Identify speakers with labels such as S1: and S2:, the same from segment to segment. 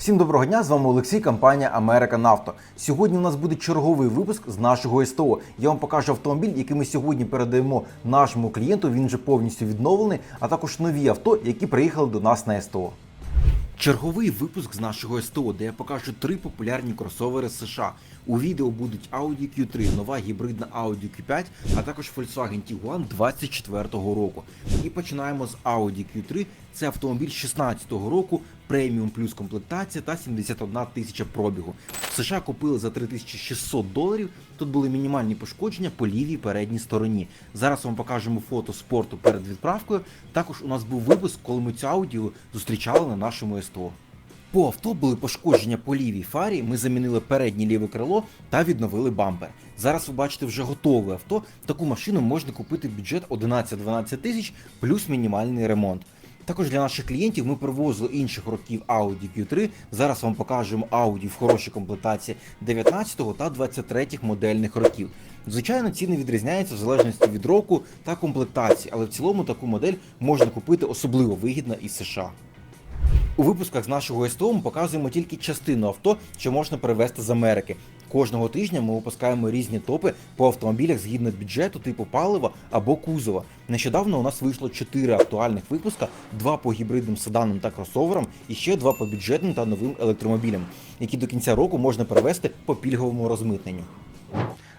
S1: Всім доброго дня! З вами Олексій, компанія Америка Нафто. Сьогодні у нас буде черговий випуск з нашого СТО. Я вам покажу автомобіль, який ми сьогодні передаємо нашому клієнту. Він вже повністю відновлений, а також нові авто, які приїхали до нас на СТО. Черговий випуск з нашого СТО, де я покажу три популярні кросовери США. У відео будуть Audi Q3, нова гібридна Audi Q5, а також Volkswagen Tiguan 24-го року. І починаємо з Audi Q3. Це автомобіль 16-го року, преміум плюс комплектація та 71 тисяча пробігу. В США купили за 3600 доларів. Тут були мінімальні пошкодження по лівій передній стороні. Зараз вам покажемо фото спорту перед відправкою. Також у нас був випуск, коли ми цю аудіо зустрічали на нашому СТО. По авто були пошкодження по лівій фарі. Ми замінили переднє ліве крило та відновили бампер. Зараз ви бачите вже готове авто. Таку машину можна купити в бюджет 11-12 тисяч плюс мінімальний ремонт. Також для наших клієнтів ми привозили інших років Audi Q3. Зараз вам покажемо Audi в хорошій комплектації 19 та 23 модельних років. Звичайно, ціни відрізняються в залежності від року та комплектації, але в цілому таку модель можна купити особливо вигідно із США. У випусках з нашого СТО ми показуємо тільки частину авто, що можна привезти з Америки. Кожного тижня ми випускаємо різні топи по автомобілях згідно бюджету, типу палива або кузова. Нещодавно у нас вийшло 4 актуальних випуска: два по гібридним седанам та кросоверам, і ще два по бюджетним та новим електромобілям, які до кінця року можна перевести по пільговому розмитненню.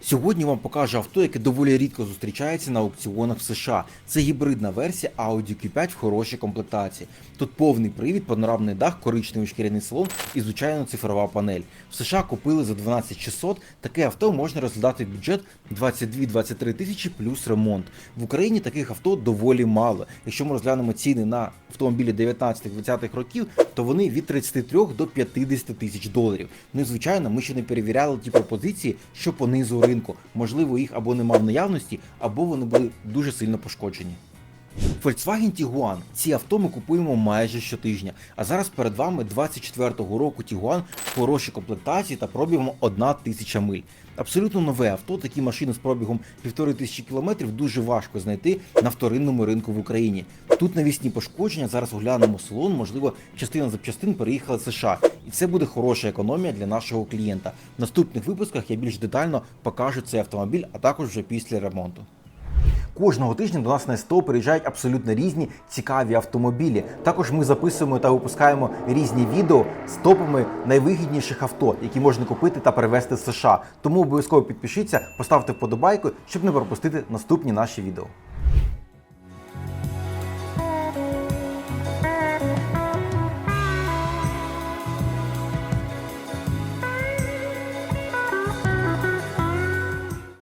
S1: Сьогодні вам покажу авто, яке доволі рідко зустрічається на аукціонах в США. Це гібридна версія Audi Q5 в хорошій комплектації. Тут повний привід, панорамний дах, коричневий шкіряний салон і звичайно цифрова панель. В США купили за 12 600. Таке авто можна розглядати в бюджет 22-23 тисячі плюс ремонт. В Україні таких авто доволі мало. Якщо ми розглянемо ціни на автомобілі 19-20 років, то вони від 33 до 50 тисяч доларів. Ну і звичайно, ми ще не перевіряли ті пропозиції, що по низу ринку. Можливо, їх або нема в наявності, або вони були дуже сильно пошкоджені. Volkswagen Tiguan. Ці авто ми купуємо майже щотижня. А зараз перед вами 24-го року Tiguan в хорошій комплектації та пробігом 1 тисяча миль. Абсолютно нове авто, такі машини з пробігом 1500 км дуже важко знайти на вторинному ринку в Україні. Тут навісні пошкодження, зараз оглянемо салон, можливо, частина запчастин переїхала з США. І це буде хороша економія для нашого клієнта. В наступних випусках я більш детально покажу цей автомобіль, а також вже після ремонту. Кожного тижня до нас на СТО приїжджають абсолютно різні цікаві автомобілі. Також ми записуємо та випускаємо різні відео з топами найвигідніших авто, які можна купити та перевезти з США. Тому обов'язково підпишіться, поставте вподобайку, щоб не пропустити наступні наші відео.